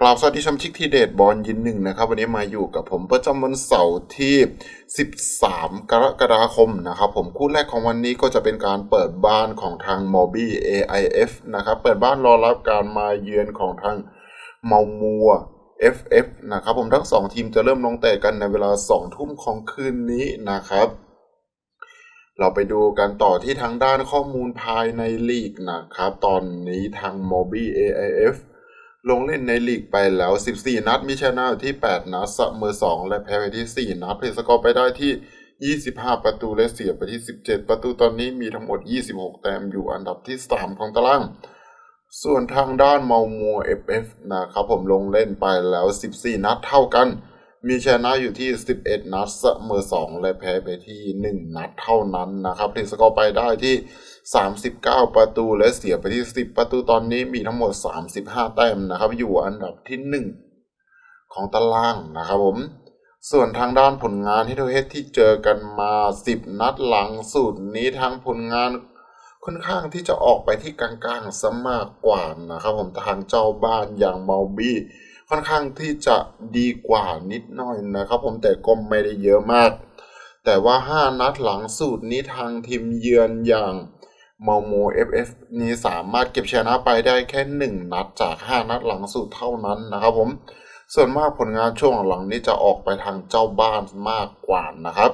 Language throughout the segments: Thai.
กล่าวสวัสดีชมชิกทีเดทบอลยินหนึ่งนะครับ วันนี้มาอยู่กับผมประจำวันเสาร์ที่ 13 กรกฎาคมนะครับผมคู่แรกของวันนี้ก็จะเป็นการเปิดบ้านของทาง m o b i AIF นะครับ เปิดบ้านรอรับการมาเยือนของทางเมามัว FF นะครับผมทั้งสองทีมจะเริ่มลงเตะกันในเวลา 2 ทุ่มของคืนนี้นะครับเราไปดูกันต่อที่ทางด้านข้อมูลภายในลีกนะครับ ตอนนี้ทาง m o b i AIF ลงเล่นในลีกไปแล้ว 14 นัด มีชนะอยู่ที่ 8 นัดเสมอ2 และแพ้ไปที่ 4 นัดเพลสกอร์ไปได้ที่ 25 ประตูและเสียไปที่ 17 ประตูตอนนี้มีทั้งหมด 26 แต้มอยู่อันดับที่ 3 ของตาราง ส่วนทางด้านเมามัว FF นะครับผมลงเล่นไปแล้ว 14 นัดเท่ากัน มีชนะอยู่ที่ 11 นัดเสมอ2 และแพ้ไปที่ 1 นัดเท่านั้นนะครับเพลสกอร์ไปได้ที่ 39 ประตูและเสียไปที่ 10 ประตูตอนนี้มีทั้งหมด 35 แต้มนะครับ อยู่อันดับที่ 1 ของตารางนะครับผมส่วนทางด้านผลงานที่เทเฮดที่เจอกันมา 10 นัดหลังสุดนี้ทางผลงานค่อนข้างที่จะออกไปที่กลางๆซะมากกว่านะครับผมทางเจ้าบ้านอย่างเมาบี้ ค่อนข้างที่จะดีกว่านิดหน่อยนะครับผมแต่ก็ไม่ได้เยอะมาก แต่ว่า 5 นัดหลังสุดนี้ทางทีมเยือนอย่างเมโม FF นี้สามารถเก็บชนะไปได้แค่ 1 นัดจาก 5 นัดหลังสุดเท่านั้นนะครับผมส่วนมากผลงานช่วงหลังนี้จะออกไปทางเจ้าบ้านมากกว่านะครับ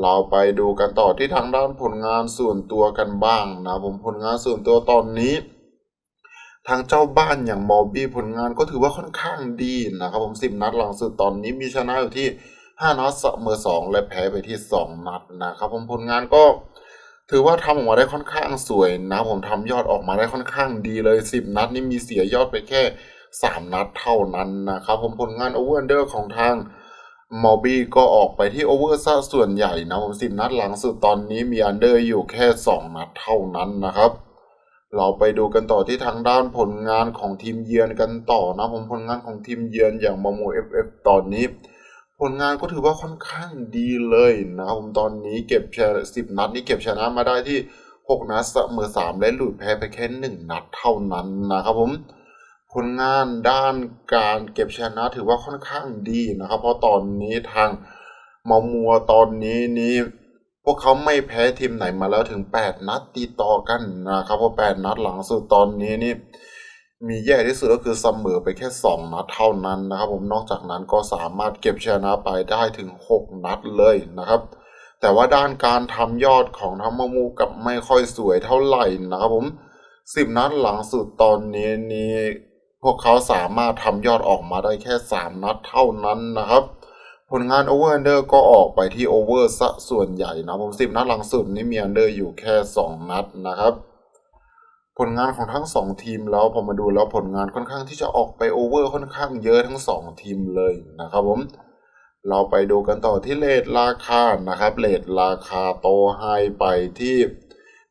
เราไปดูกันต่อที่ทางด้านผลงานส่วนตัวกันบ้างนะผมผลงานส่วนตัวตอนนี้ ทางเจ้าบ้านอย่างมอบี้ผลงานก็ถือว่าค่อนข้างดีนะครับผมสิบนัดหลังสุดตอนนี้มีชนะอยู่ที่5นัดเสมอ2และแพ้ไปที่2นัดนะครับผมผลงานก็ ถือว่าทำออกมาได้ค่อนข้างสวยนะผมทำยอดออกมาได้ค่อนข้างดีเลย10นัดนี่มีเสียยอดไปแค่3นัดเท่านั้นนะครับผมผลงานโอเวอร์เดอร์ของทางมอบี้ก็ออกไปที่โอเวอร์ซะส่วนใหญ่นะผม10นัดหลังสุดตอนนี้มีอันเดอร์อยู่แค่2นัดเท่านั้นนะครับ เราไปดูกันต่อที่ทางด้านผลงานของทีมเยือนกันต่อนะผมผลงานของทีมเยือนอย่างมาโมเอฟเอฟตอนนี้ ผลงานก็ถือว่าค่อนข้างดีเลยนะครับผมตอนนี้เก็บชนะสิบนัดนี่เก็บชนะมาได้ที่6นัดเสมอสามและหลุดแพ้ไปแค่หนึ่งนัดเท่านั้นนะครับผมผลงานด้านการเก็บชนะถือว่าค่อนข้างดีนะครับ เพราะตอนนี้ทางมามัวตอนนี้นี้ พวกเขาไม่แพ้ทีมไหนมาแล้วถึง 8 นัดติดต่อกันนะครับเพราะ8นัดหลังสุดตอนนี้นี่มีแย่ที่สุดก็คือเสมอไปแค่ 2 นัดเท่านั้นนะครับ ผมนอกจากนั้นก็สามารถเก็บชนะไปได้ถึง 6 นัดเลยนะครับ แต่ว่าด้านการทำยอดของทัมมามูกับไม่ค่อยสวยเท่าไหร่นะครับผม 10 นัดหลังสุดตอนนี้นี้พวกเขาสามารถทำยอดออกมาได้แค่ 3 นัดเท่านั้นนะครับ ผลงานโอเวอร์อันเดอร์ก็ออกไปที่โอเวอร์ซะส่วนใหญ่นะผม10นัดหลังสุดนี้มีอันเดอร์อยู่แค่ 2 นัดนะครับ ผลงานของทั้ง 2 ทีมแล้วพอมาดูแล้วผลงานค่อนข้างที่จะออกไปโอเวอร์ค่อนข้างเยอะทั้ง 2 ทีมเลยนะครับผมเราไปดูกันต่อที่เลทราคานะครับเลทราคาโตไฮไปที่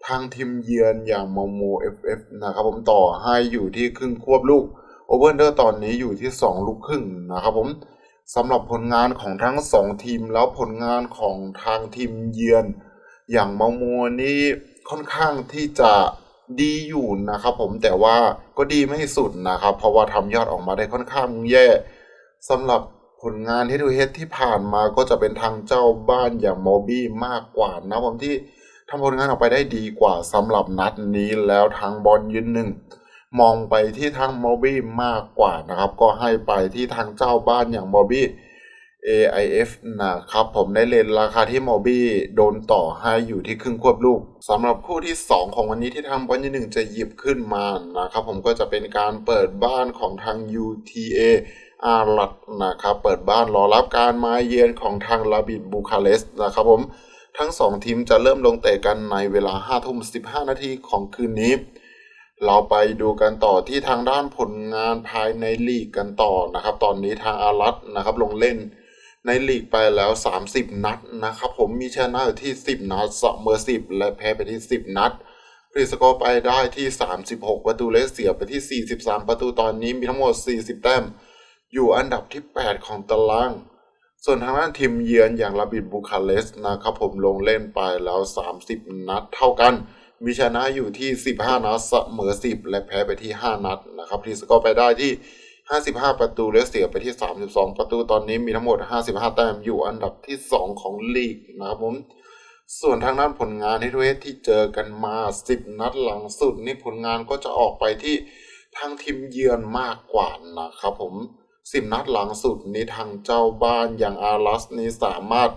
ทางทีมเยือนอย่างโมโม FF นะครับผมต่อให้อยู่ที่ครึ่งควบลูกโอเวอร์เดอร์ตอนนี้อยู่ที่ 2 ลูกครึ่งนะครับผม สำหรับผลงานของทั้ง2ทีมแล้วผลงานของทางทีมเยือน อย่างโมโมนี่ค่อนข้างที่จะดีอยู่นะครับผมแต่ว่าก็ดีไม่สุดนะครับ เพราะว่าทำยอดออกมาได้ค่อนข้างแย่สำหรับผลงานที่ดูเฮดที่ผ่านมาก็จะเป็นทางเจ้าบ้านอย่างโมบี้มากกว่านะผมที่ทำผลงานออกไปได้ดีกว่าสำหรับนัดนี้แล้วทางบอลยืนหนึ่ง มองไปที่ทางโมบี้มากกว่านะครับ ก็ให้ไปที่ทางเจ้าบ้านอย่างโมบี้ AIF นะครับผมได้เลนราคาที่โมบี้โดนต่อให้อยู่ที่ครึ่งควบลูกสำหรับคู่ที่ 2 ของวันนี้ที่ทางบอลยืนหนึ่งจะหยิบขึ้นมานะครับผมก็จะเป็นการเปิดบ้านของทาง UTA อารัตนะครับเปิดบ้านรอรับการมาเยือนของทางลาบิดบูคาเรสต์นะครับผมทั้ง 2 ทีมจะเริ่มลงเตะกันในเวลา5ทุ่ม15 นาทีของคืนนี้ เราไปดูกันต่อที่ทางด้านผลงานภายในลีกกันต่อนะครับ ตอนนี้ทางอารัตนะครับลงเล่นในลีกไปแล้ว 30 นัดนะครับ ผมมีชนะอยู่ที่ 10 นัดเสมอ10 และแพ้ไปที่ 10 นัดรีสกอร์ไปได้ที่ 36 ประตูและเสียไปที่ 43 ประตูตอนนี้มีทั้งหมด 40 แต้ม อยู่อันดับที่ 8 ของตาราง ส่วนทางด้านทีมเยือนอย่างลาบิดบูคาเรสนะครับผมลงเล่นไปแล้ว 30 นัดเท่ากัน มีชนะอยู่ที่ 15 นัดเสมอ 10 และแพ้ไปที่ 5 นัดนะครับรีสกอร์ไปได้ที่ 55 ประตูและเสียไปที่ 32 ประตูตอนนี้มีทั้งหมด 55 แต้มอยู่อันดับที่ 2 ของลีกนะครับผมส่วนทางด้านผลงานที่ทุเอสที่เจอกันมา 10 นัดหลังสุดนี่ผลงานก็จะออกไปที่ทางทีมเยือนมากกว่านะครับผม 10 นัดหลังสุดนี้ทางเจ้าบ้านอย่างอารัสนี่สามารถ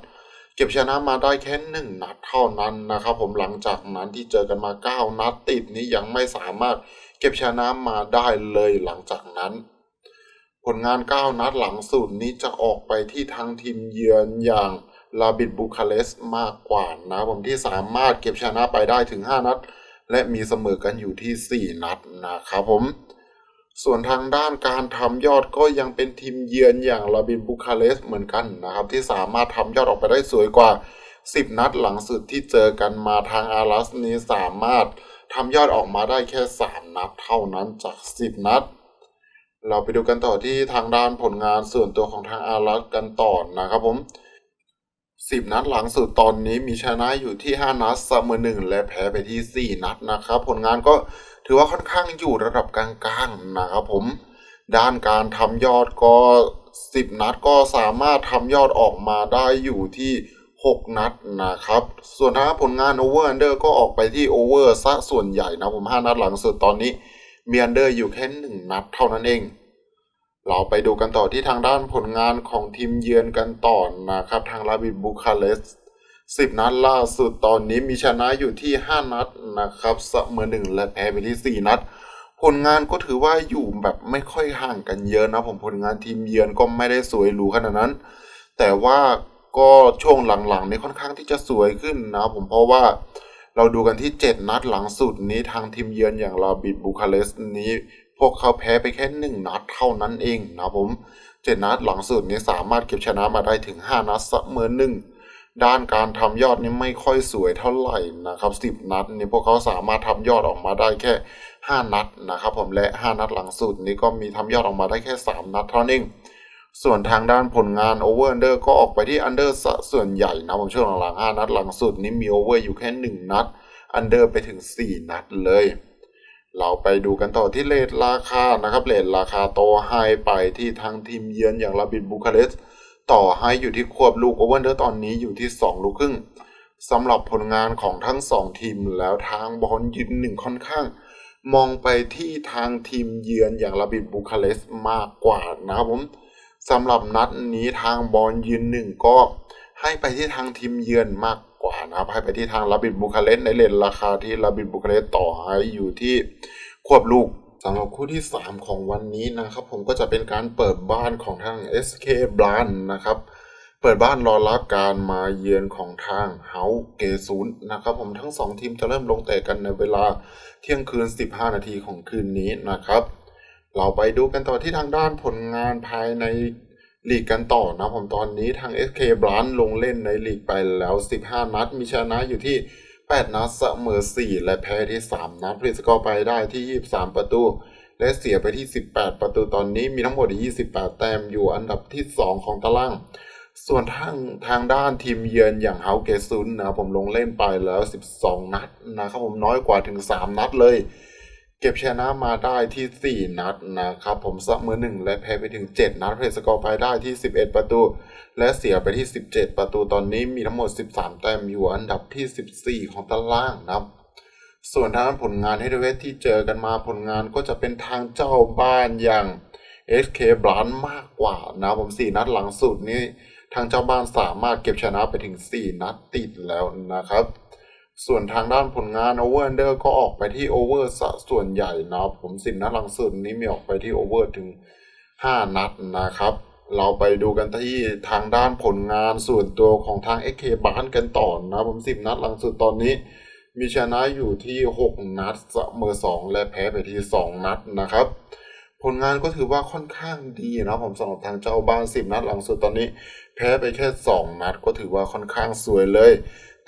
เก็บชนะมาได้แค่หนึ่งนัดเท่านั้นนะครับ ผมหลังจากนั้นที่เจอกันมา 9 นัดติดนี้ยังไม่สามารถเก็บชนะมาได้เลยหลังจากนั้น ผลงาน 9 นัดหลังสุดนี้จะออกไปที่ทางทีมเยือนอย่างลาบิดบูคาเรสมากกว่านะผมที่สามารถเก็บชนะไปได้ถึง 5 นัด และมีเสมอกันอยู่ที่ 4 นัดนะครับผม ส่วนทางด้านการทำยอดก็ยังเป็นทีมเยือนอย่างลาบินบูคาเรสเหมือนกันนะครับ ที่สามารถทำยอดออกไปได้สวยกว่า 10 นัดหลังสุดที่เจอกันมาทางอารัสนี้สามารถทำยอดออกมาได้แค่ 3 นัดเท่านั้นจาก 10 นัด เราไปดูกันต่อที่ทางด้านผลงานส่วนตัวของทางอารัสกันต่อนะครับผม 10 นัดหลังสุดตอนนี้มีชนะอยู่ที่ 5 นัดเสมอหนึ่งและแพ้ไปที่ 4 นัดนะครับ ผลงานก็ถือว่าค่อนข้างอยู่ระดับกลางๆนะครับผม ด้านการทำยอดก็ 10 นัดก็สามารถทำยอดออกมาได้อยู่ที่ 6 นัดนะครับ ส่วนทางด้านผลงาน Over Under ก็ออกไปที่ Over ซะส่วนใหญ่นะผม 5 นัดหลังสุดตอนนี้มี Under อยู่แค่ 1 นัดเท่านั้นเอง เราไปดูกันต่อที่ทางด้านผลงานของทีมเยือนกันต่อนะครับ ทางลาบิดบูคาเรสต์10นัดล่าสุดตอนนี้มีชนะอยู่ที่ 5 นัดนะครับเสมอหนึ่งและแพ้ไปที่ 4 นัด ผลงานก็ถือว่าอยู่แบบไม่ค่อยห่างกันเยอะนะผมผลงานทีมเยือนก็ไม่ได้สวยหรูขนาดนั้น แต่ว่าก็ช่วงหลังๆนี้ค่อนข้างที่จะสวยขึ้นนะผมเพราะว่าเราดูกันที่ 7 นัดหลังสุดนี้ทางทีมเยือนอย่างลาบิดบูคาเรสต์นี้ พวกเขาแพ้ไปแค่หนึ่งนัดเท่านั้นเองนะผมเจ็ดนัดหลังสุดนี้สามารถเก็บชนะมาได้ถึง5นัดเสมอหนึ่งด้านการทำยอดนี่ไม่ค่อยสวยเท่าไหร่นะครับสิบนัดนี่พวกเขาสามารถทำยอดออกมาได้แค่5นัดนะครับผมและ5นัดหลังสุดนี้ก็มีทำยอดออกมาได้แค่3นัดเท่านั้นเองส่วนทางด้านผลงาน Over Under ก็ออกไปที่ Under ซะส่วนใหญ่นะผมช่วงหลังๆ5นัดหลังสุดนี้มี Over อร์อยู่แค่1นัด Under ไปถึง4นัดเลย เราไปดูกันต่อที่เลทราคานะครับเลทราคาโตไฮไปที่ทางทีมเยือนอย่างลาบิดบูคาเรสต่อให้อยู่ที่ควบลูกโอเวอร์เดอร์ตอนนี้อยู่ที่ 2 ลูกครึ่งสำหรับผลงานของทั้ง 2 ทีมแล้วทางบอลยืนหนึ่งค่อนข้าง มองไปที่ทางทีมเยือนอย่างลาบิดบูคาเรสมากกว่านะครับผมสำหรับนัดนี้ทางบอลยืนหนึ่งก็ให้ไปที่ทางทีมเยือนมาก กว่านะครับ ให้ไปที่ทางลาบิดบูคาเรสในเลทราคาที่ลาบิดบูคาเรสต่อให้อยู่ที่ควบลูกสำหรับคู่ที่ 3 ของวันนี้นะครับ ผมก็จะเป็นการเปิดบ้านของทาง SK b l a n นะครับ เปิดบ้านรอรับการมาเยือนของทางเฮาเกซูนนะครับ ผมทั้ง 2 ทีมจะเริ่มลงเตะกันในเวลาเที่ยงคืน 15 นาทีของคืนนี้นะครับ เราไปดูกันต่อที่ทางด้านผลงานภายใน ลีกกันต่อนะผมตอนนี้ทาง SK b l a n ลงเล่นในลีกไปแล้ว 15 นัด มีชนะอยู่ที่ 8 นัดเสมอ 4 และแพ้ที่ 3 นัดพลิสกอร์ไปได้ที่ 23 ประตู และเสียไปที่ 18 ประตูตอนนี้มีทั้งหมด 28 แต้มอยู่อันดับที่ 2 ของตาราง ส่วนทางทางด้านทีมเยือนอย่างเฮาเกซุนนะผมลงเล่นไปแล้ว 12 นัดนะครับผมน้อยกว่าถึง 3 นัดเลย เก็บชนะมาได้ที่ 4 นัดนะครับ ผมเสมอหนึ่งและแพ้ไปถึง 7 นัดเพลสกอร์ไปได้ที่ 11 ประตู และเสียไปที่ 17 ประตูตอนนี้มีทั้งหมด 13 แต้มอยู่อันดับที่ 14 ของตารางนะครับ ส่วนทางผลงานเฮดเวสที่เจอกันมาผลงานก็จะเป็นทางเจ้าบ้านอย่าง SK b l a n มากกว่านะผม 4 นัดหลังสุดนี้ทางเจ้าบ้านสามารถเก็บชนะไปถึง 4 นัดติดแล้วนะครับ ส่วนทางด้านผลงาน Over Under ก็ออกไปที่ Over ซะส่วนใหญ่นะครับผมสินัดหลังสุดนี้มีออกไปที่ Over ถึง 5 นัดนะครับ เราไปดูกันที่ทางด้านผลงานส่วนตัวของทาง XK บ้านกันต่อนะผม10 นัดหลังสุดตอนนี้ มีชนะอยู่ที่ 6 นัดเสมอ 2 และแพ้ไปที่ 2 นัดนะครับ ผลงานก็ถือว่าค่อนข้างดีนะผมสำหรับทางเจ้าบ้าน 10 นัดหลังสุดตอนนี้ แพ้ไปแค่ 2 นัดก็ถือว่าค่อนข้างสวยเลย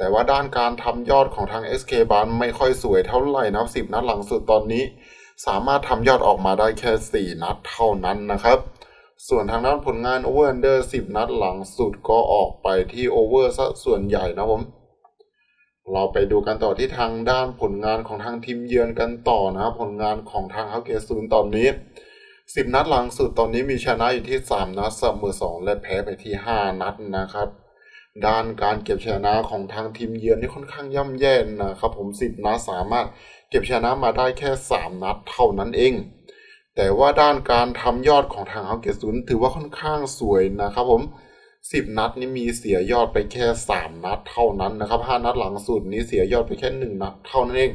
แต่ว่าด้านการทำยอดของทาง SK บานไม่ค่อยสวยเท่าไหร่นะ10 นัดหลังสุดตอนนี้ สามารถทำยอดออกมาได้แค่ 4 นัดเท่านั้นนะครับ ส่วนทางด้านผลงาน Over Under 10 นัดหลังสุดก็ออกไปที่ Over ซะส่วนใหญ่นะผม เราไปดูกันต่อที่ทางด้านผลงานของทางทีมเยือนกันต่อนะผลงานของทางเฮาเกซูนตอนนี้สิบนัดหลังสุดตอนนี้มีชนะอยู่ที่สามนัดเสมอสองและแพ้ไปที่ห้านัดนะครับ ด้านการเก็บชนะของทางทีมเยือนนี่ค่อนข้างย่ำแย่นะครับผมสิบนัดสามารถเก็บชนะมาได้แค่สามนัดเท่านั้นเอง แต่ว่าด้านการทำยอดของทางเฮาเกตศูนถือว่าค่อนข้างสวยนะครับผมสิบนัดนี่มีเสียยอดไปแค่สามนัดเท่านั้นนะครับห้านัดหลังสุดนี้เสียยอดไปแค่หนึ่งนัดเท่านั้นเอง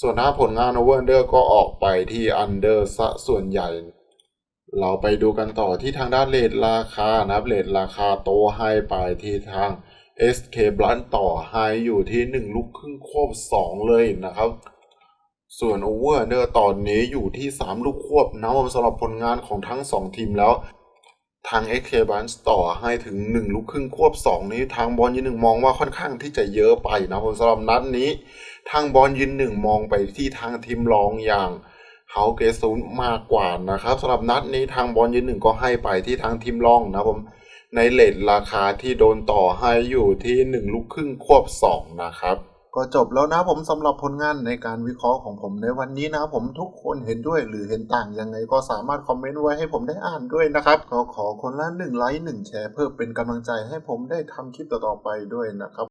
ส่วนหน้าผลงานโอเวอร์เดอร์ก็ออกไปที่อันเดอร์ซะส่วนใหญ่ เราไปดูกันต่อที่ทางด้านเลทราคานะครับเลทราคาโตให้ไปที่ทาง SK b l u n t ต่อให้อยู่ที่ 1 ลูกครึ่งควบ 2 เลยนะครับ ส่วนโอเวอร์เดอร์ตอนนี้อยู่ที่ 3 ลูกควบนะผมสำหรับผลงานของทั้ง 2 ทีมแล้ว ทาง SK b l u n t ต่อให้ถึง 1 ลูกครึ่งควบ 2 นี้ ทางบอลยืนหนึ่งมองว่าค่อนข้างที่จะเยอะไปนะผมสำหรับนัดนี้ ทางบอลยืนหนึ่งมองไปที่ทางทีมรองอย่าง เฮาเกซูนมากกว่านะครับสำหรับนัดนี้ทางบอลยืนหนึ่งก็ให้ไปที่ทางทีมรองนะผมในเลทราคาที่โดนต่อให้อยู่ที่ 1 ลูกครึ่งควบ 2 นะครับ ก็จบแล้วนะผมสำหรับผลงานในการวิเคราะห์ของผมในวันนี้นะผมทุกคนเห็นด้วยหรือเห็นต่างยังไงก็สามารถคอมเมนต์ไว้ให้ผมได้อ่านด้วยนะครับ ก็ขอคนละ1ไลค์1แชร์เพื่อเป็นกำลังใจให้ผมได้ทำคลิปต่อๆไปด้วยนะครับ